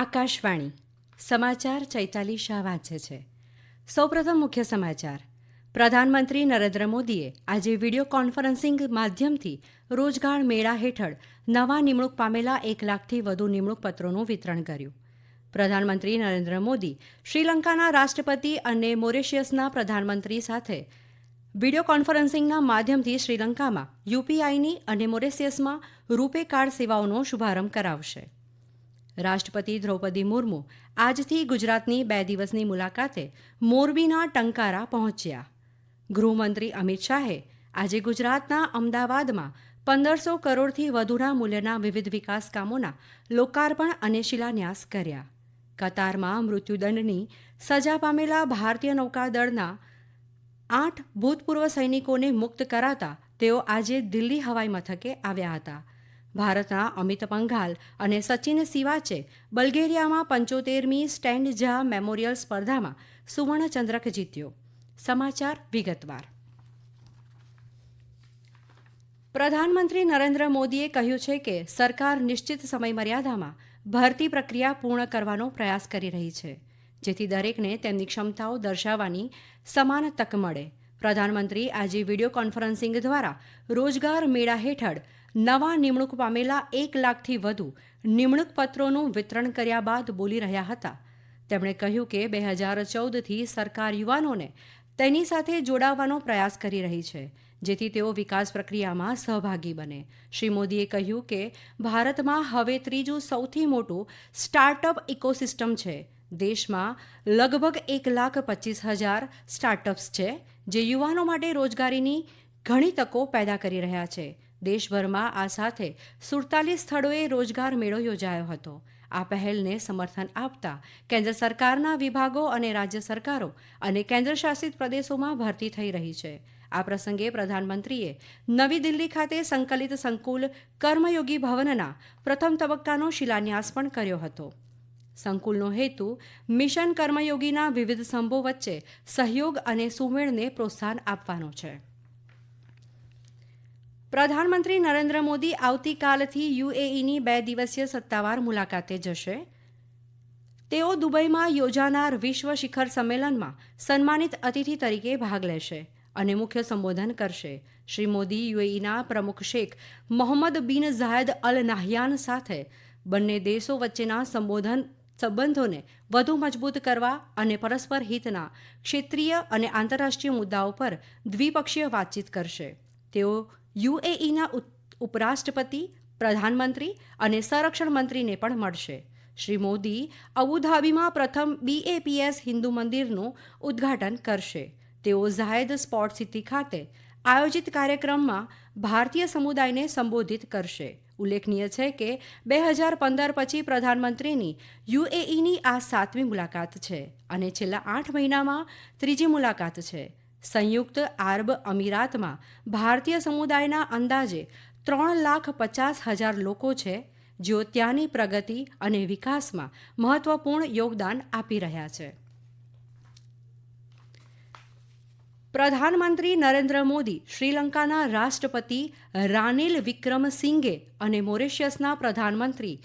આકાશવાણી, સમાચાર ચૈતાલી શાહ વાંચે છે. સૌપ્રથમ મુખ્ય સમાચાર. પ્રધાનમંત્રી નરેન્દ્ર મોદીએ આજે વિડિયો કોન્ફરન્સિંગ માધ્યમથી રોજગાર મેળા હેઠળ નવા નિમણૂક પામેલા એક લાખથી વધુ નિમણૂક પત્રોનું વિતરણ કર્યું. પ્રધાનમંત્રી નરેન્દ્ર મોદી શ્રીલંકાના રાષ્ટ્રપતિ અને મોરેશિયસના પ્રધાનમંત્રી સાથે વિડિયો કોન્ફરન્સિંગના માધ્યમથી શ્રીલંકામાં યુપીઆઈની અને મોરેશિયસમાં રૂપે કાર્ડ સેવાઓનો શુભારંભ કરાવશે. રાષ્ટ્રપતિ દ્રૌપદી મુર્મુ આજથી ગુજરાતની બે દિવસની મુલાકાતે મોરબીના ટંકારા પહોંચ્યા. ગૃહમંત્રી અમિત શાહે આજે ગુજરાતના અમદાવાદમાં પંદરસો કરોડથી વધુના મૂલ્યના વિવિધ વિકાસ કામોના લોકાર્પણ અને શિલાન્યાસ કર્યા. કતારમાં મૃત્યુદંડની સજા પામેલા ભારતીય નૌકાદળના આઠ ભૂતપૂર્વ સૈનિકોને મુક્ત કરાતા તેઓ આજે દિલ્હી હવાઈ મથકે આવ્યા હતા. ભારતના અમિત પંઘાલ અને સચિન સિવાચે બલ્ગેરિયામાં પંચોતેરમી સ્ટેન્ડ ઝા મેમોરિયલ સ્પર્ધામાં સુવર્ણચંદ્રક જીત્યો. સમાચાર વિગતવાર. પ્રધાનમંત્રી નરેન્દ્ર મોદીએ કહ્યું છે કે સરકાર નિશ્ચિત સમયમર્યાદામાં ભરતી પ્રક્રિયા પૂર્ણ કરવાનો પ્રયાસ કરી રહી છે, જેથી દરેકને તેમની ક્ષમતાઓ દર્શાવવાની સમાન તક મળે. પ્રધાનમંત્રી આજે વિડિયો કોન્ફરન્સિંગ દ્વારા રોજગાર મેળા હેઠળ નવા નિમણૂક પામેલા એક લાખથી વધુ નિમણૂક પત્રોનું વિતરણ કર્યા બાદ બોલી રહ્યા હતા. તેમણે કહ્યું કે બે હજાર ચૌદથી સરકાર યુવાનોને તેની સાથે જોડાવાનો પ્રયાસ કરી રહી છે, જેથી તેઓ વિકાસ પ્રક્રિયામાં સહભાગી બને. શ્રી મોદીએ કહ્યું કે ભારતમાં હવે ત્રીજું સૌથી મોટું સ્ટાર્ટઅપ ઇકોસિસ્ટમ છે. દેશમાં લગભગ એક લાખ પચીસ હજાર સ્ટાર્ટઅપ્સ છે, જે યુવાનો માટે રોજગારીની ઘણી તકો પેદા કરી રહ્યા છે. દેશભરમાં આ સાથે સુડતાલીસ સ્થળોએ રોજગાર મેળો યોજાયો હતો. આ પહેલને સમર્થન આપતા કેન્દ્ર સરકારના વિભાગો અને રાજ્ય સરકારો અને કેન્દ્રશાસિત પ્રદેશોમાં ભરતી થઈ રહી છે. આ પ્રસંગે પ્રધાનમંત્રીએ નવી દિલ્હી ખાતે સંકલિત સંકુલ કર્મયોગી ભવનના પ્રથમ તબક્કાનો શિલાન્યાસ પણ કર્યો હતો. સંકુલનો હેતુ મિશન કર્મયોગીના વિવિધ સંભો વચ્ચે સહયોગ અને સુમેળને પ્રોત્સાહન આપવાનો છે. પ્રધાનમંત્રી નરેન્દ્ર મોદી આવતીકાલથી યુએઈની બે દિવસીય સત્તાવાર મુલાકાતે જશે. તેઓ દુબઈમાં યોજાનાર વિશ્વ શિખર સંમેલનમાં સન્માનિત અતિથિ તરીકે ભાગ લેશે અને મુખ્ય સંબોધન કરશે. શ્રી મોદી યુએઈના પ્રમુખ શેખ મોહમ્મદ બિન ઝાયદ અલ નાહયાન સાથે બંને દેશો વચ્ચેના સંબોધન સંબંધોને વધુ મજબૂત કરવા અને પરસ્પર હિતના ક્ષેત્રીય અને આંતરરાષ્ટ્રીય મુદ્દાઓ પર દ્વિપક્ષીય વાતચીત કરશે. તેઓ યુએઈના ઉપરાષ્ટ્રપતિ, પ્રધાનમંત્રી અને સંરક્ષણ મંત્રીને પણ મળશે. શ્રી મોદી અબુધાબીમાં પ્રથમ બીએપીએસ હિન્દુ મંદિરનું ઉદ્ઘાટન કરશે. તેઓ ઝાયદ સ્પોર્ટ સિટી ખાતે આયોજિત કાર્યક્રમમાં ભારતીય સમુદાયને સંબોધિત કરશે. ઉલ્લેખનીય છે કે બે હજાર પંદર પછી પ્રધાનમંત્રીની યુએઈની આ સાતમી મુલાકાત છે અને છેલ્લા આઠ મહિનામાં ત્રીજી મુલાકાત છે. સંયુક્ત આરબ અમીરાતમાં ભારતીય સમુદાયના અંદાજે ત્રણ લાખ પચાસ હજાર લોકો છે, જેઓ ત્યાંની પ્રગતિ અને વિકાસમાં મહત્વપૂર્ણ યોગદાન આપી રહ્યા છે. પ્રધાનમંત્રી નરેન્દ્ર મોદી શ્રીલંકાના રાષ્ટ્રપતિ રાનિલ વિક્રમસિંઘે અને મોરિશિયસના પ્રધાનમંત્રી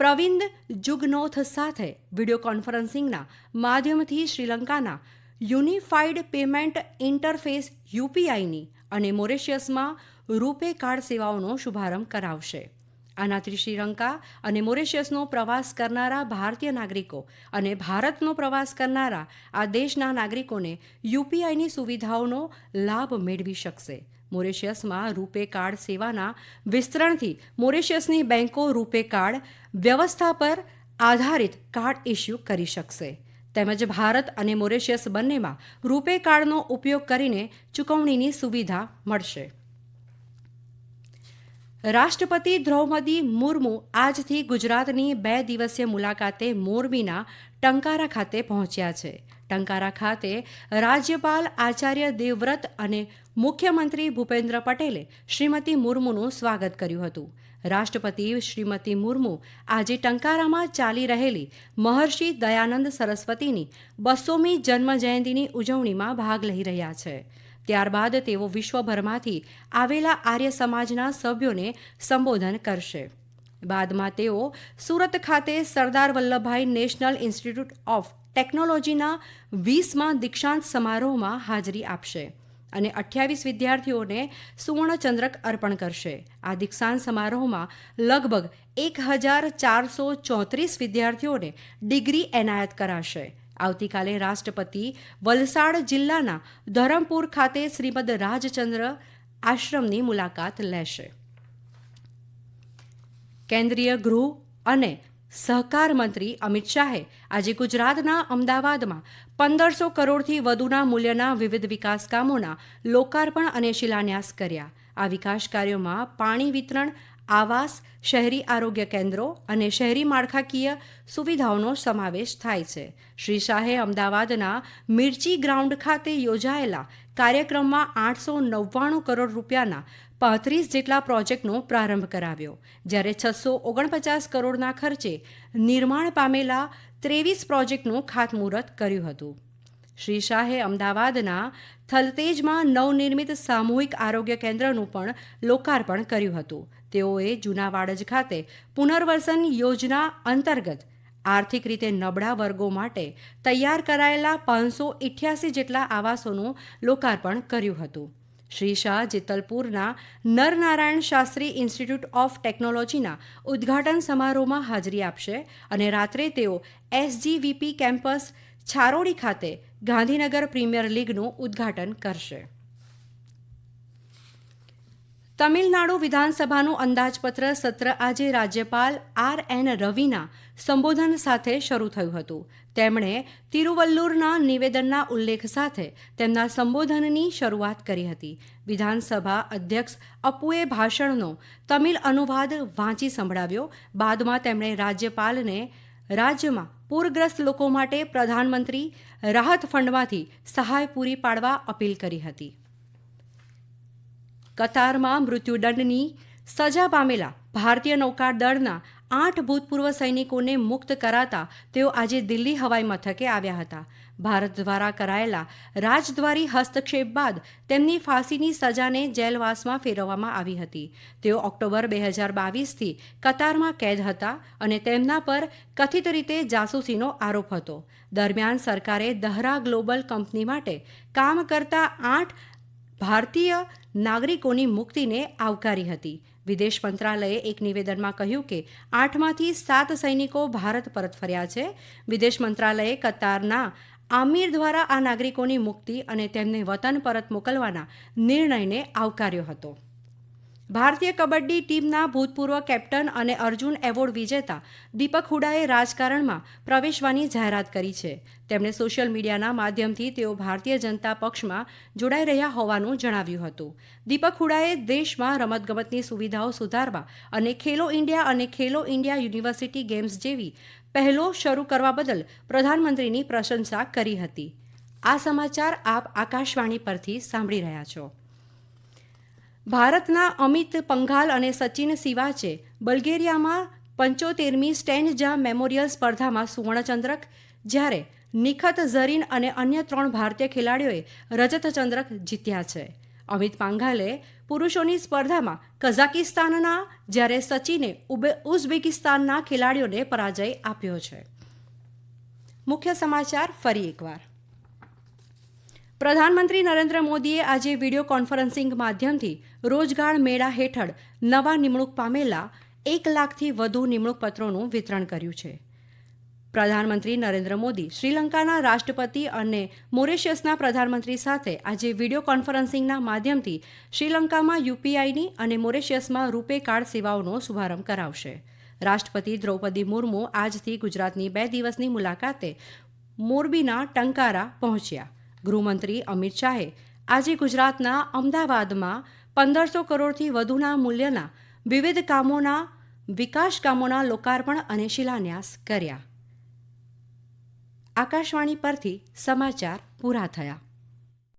પ્રવિંદ જુગનોથ સાથે વીડિયો કોન્ફરન્સિંગના માધ્યમથી શ્રીલંકાના યુનિફાઈડ પેમેન્ટ ઇન્ટરફેસ યુપીઆઈની અને મોરેશિયસમાં રૂપે કાર્ડ સેવાઓનો શુભારંભ કરાવશે. આનાથી શ્રીલંકા અને મોરેશિયસનો પ્રવાસ કરનારા ભારતીય નાગરિકો અને ભારતનો પ્રવાસ કરનારા આ દેશના નાગરિકોને યુપીઆઈની સુવિધાઓનો લાભ મેળવી શકશે. મોરેશિયસમાં રૂપે કાર્ડ સેવાના વિસ્તરણથી મોરેશિયસની બેન્કો રૂપે કાર્ડ વ્યવસ્થા પર આધારિત કાર્ડ ઇસ્યુ કરી શકશે. તેમજ ભારત અને મોરેશિયસ બંનેમાં રૂપે કાર્ડનો ઉપયોગ કરીને ચૂકવણીની સુવિધા મળશે. રાષ્ટ્રપતિ દ્રૌપદી મુર્મુ આજથી ગુજરાતની બે દિવસીય મુલાકાતે મોરબીના ટંકારા ખાતે પહોંચ્યા છે. ટંકારા ખાતે રાજ્યપાલ આચાર્ય દેવવ્રત અને મુખ્યમંત્રી ભૂપેન્દ્ર પટેલે શ્રીમતી મુર્મુનું સ્વાગત કર્યું હતું. રાષ્ટ્રપતિ શ્રીમતી મુર્મુ આજે ટંકારામાં ચાલી રહેલી મહર્ષિ દયાનંદ સરસ્વતીની બસોમી જન્મ જયંતિની ઉજવણીમાં ભાગ લઈ રહ્યા છે. ત્યારબાદ તેઓ વિશ્વભરમાંથી આવેલા આર્ય સમાજના સભ્યોને સંબોધન કરશે. બાદમાં તેઓ સુરત ખાતે Sardar Vallabhbhai national institute of ટેકનોલોજીના વીસમાં દીક્ષાંત સમારોહમાં હાજરી આપશે. અને અઠ્યાવીસ વિદ્યાર્થીઓને સુવર્ણચંદ્રક અર્પણ કરશે. આ દીક્ષાંત સમારોહમાં લગભગ એક હજાર ચારસો ચોત્રીસ વિદ્યાર્થીઓને ડિગ્રી એનાયત કરાશે. આવતીકાલે રાષ્ટ્રપતિ વલસાડ જિલ્લાના ધરમપુર ખાતે શ્રીમદ રાજચંદ્ર આશ્રમની મુલાકાત લેશે. કેન્દ્રીય ગૃહ અને સહકાર મંત્રી અમિત શાહે આજે ગુજરાતના અમદાવાદમાં પંદરસો કરોડથી વધુના મૂલ્યના વિવિધ વિકાસ કામોના લોકાર્પણ અને શિલાન્યાસ કર્યા. આ વિકાસ કાર્યોમાં પાણી વિતરણ, આવાસ, શહેરી આરોગ્ય કેન્દ્રો અને શહેરી માળખાકીય સુવિધાઓનો સમાવેશ થાય છે. શ્રી શાહે અમદાવાદના મિર્ચી ગ્રાઉન્ડ ખાતે યોજાયેલા કાર્યક્રમમાં આઠસો નવ્વાણું કરોડ રૂપિયાના પાંત્રીસ જેટલા પ્રોજેક્ટનો પ્રારંભ કરાવ્યો, જ્યારે છસો ઓગણપચાસ કરોડના ખર્ચે નિર્માણ પામેલા ત્રેવીસ પ્રોજેક્ટનું ખાતમુહૂર્ત કર્યું હતું. શ્રી શાહે અમદાવાદના થલતેજમાં નવનિર્મિત સામૂહિક આરોગ્ય કેન્દ્રનું પણ લોકાર્પણ કર્યું હતું. તેઓએ જૂના વાડજ ખાતે પુનર્વસન યોજના અંતર્ગત આર્થિક રીતે નબળા વર્ગો માટે તૈયાર કરાયેલા પાંચસો જેટલા આવાસોનું લોકાર્પણ કર્યું હતું. શ્રી શાહ જેતલપુરના નરનારાયણ શાસ્ત્રી ઇન્સ્ટિટ્યૂટ ઓફ ટેકનોલોજીના ઉદ્ઘાટન સમારોહમાં હાજરી આપશે અને રાત્રે તેઓ એસજીવીપી કેમ્પસ છારોડી ખાતે ગાંધીનગર પ્રીમિયર લીગનું ઉદ્ઘાટન કરશે. તમિલનાડુ વિધાનસભાનું અંદાજપત્ર સત્ર આજે રાજ્યપાલ આર એન રવિના સંબોધન સાથે શરૂ થયું હતું. તેમણે તિરુવલ્લુરના નિવેદનના ઉલ્લેખ સાથે તેમના સંબોધનની શરૂઆત કરી હતી. વિધાનસભા અધ્યક્ષ અપુએ ભાષણનો તમિલ અનુવાદ વાંચી સંભળાવ્યો. બાદમાં તેમણે રાજ્યપાલને રાજ્યમાં પૂરગ્રસ્ત લોકો માટે પ્રધાનમંત્રી રાહત ફંડમાંથી સહાય પૂરી પાડવા અપીલ કરી હતી. કતારમાં મૃત્યુદંડની સજા પામેલા ભારતીય નૌકાદળના આઠ ભૂતપૂર્વ સૈનિકોને મુક્ત કરાતા તેઓ આજે દિલ્હી હવાઈ મથકે આવ્યા હતા. ભારત દ્વારા કરાયેલા રાજદ્વારી હસ્તક્ષેપ બાદ તેમની ફાંસીની સજાને જેલવાસમાં ફેરવવામાં આવી હતી. તેઓ ઓક્ટોબર બે હજાર બાવીસથી કતારમાં કેદ હતા અને તેમના પર કથિત રીતે જાસૂસીનો આરોપ હતો. દરમિયાન સરકારે દહરા ગ્લોબલ કંપની માટે કામ કરતા આઠ ભારતીય નાગરિકોની મુક્તિને આવકારી હતી. વિદેશ મંત્રાલયે એક નિવેદનમાં કહ્યું કે આઠમાંથી સાત સૈનિકો ભારત પરત ફર્યા છે. વિદેશ મંત્રાલયે કતારના આમિર દ્વારા આ નાગરિકોની મુક્તિ અને તેમને વતન પરત મોકલવાના નિર્ણયને આવકાર્યો હતો. ભારતીય કબડ્ડી ટીમના ભૂતપૂર્વ કેપ્ટન અને અર્જુન એવોર્ડ વિજેતા દીપક હુડાએ રાજકારણમાં પ્રવેશવાની જાહેરાત કરી છે. તેમણે સોશિયલ મીડિયાના માધ્યમથી તેઓ ભારતીય જનતા પક્ષમાં જોડાઈ રહ્યા હોવાનું જણાવ્યું હતું. દીપક હુડાએ દેશમાં રમતગમતની સુવિધાઓ સુધારવા અને ખેલો ઇન્ડિયા અને ખેલો ઇન્ડિયા યુનિવર્સિટી ગેમ્સ જેવી પહેલો શરૂ કરવા બદલ પ્રધાનમંત્રીની પ્રશંસા કરી હતી. આ સમાચાર આપ આકાશવાણી પરથી સાંભળી રહ્યા છો. ભારતના અમિત પંઘાલ અને સચિન સિવાચે બલ્ગેરિયામાં પંચોતેરમી સ્ટેન્જા મેમોરિયલ સ્પર્ધામાં સુવર્ણચંદ્રક, જ્યારે નિખત ઝરીન અને અન્ય ત્રણ ભારતીય ખેલાડીઓએ રજતચંદ્રક જીત્યા છે. અમિત પાંઘાલે પુરુષોની સ્પર્ધામાં કઝાકિસ્તાનના, જ્યારે સચિને ઉઝબેકિસ્તાનના ખેલાડીઓને પરાજય આપ્યો છે. મુખ્ય સમાચાર ફરી એકવાર. પ્રધાનમંત્રી નરેન્દ્ર મોદીએ આજે વીડિયો કોન્ફરન્સિંગ માધ્યમથી રોજગાર મેળા હેઠળ નવા નિમણૂક પામેલા એક લાખથી વધુ નિમણૂક પત્રોનું વિતરણ કર્યું છે. પ્રધાનમંત્રી નરેન્દ્ર મોદી શ્રીલંકાના રાષ્ટ્રપતિ અને મોરેશિયસના પ્રધાનમંત્રી સાથે આજે વીડિયો કોન્ફરન્સિંગના માધ્યમથી શ્રીલંકામાં યુપીઆઈની અને મોરેશિયસમાં રૂપે કાર્ડ સેવાઓનો શુભારંભ કરાવશે. રાષ્ટ્રપતિ દ્રૌપદી મુર્મુ આજથી ગુજરાતની બે દિવસની મુલાકાતે મોરબીના ટંકારા પહોંચ્યા. ગૃહમંત્રી અમિત શાહે આજે ગુજરાતના અમદાવાદમાં પંદરસો કરોડથી વધુના મૂલ્યના વિવિધ કામોના, વિકાસ કામોના લોકાર્પણ અને શિલાન્યાસ કર્યા. આકાશવાણી પરથી સમાચાર પૂરા થયા.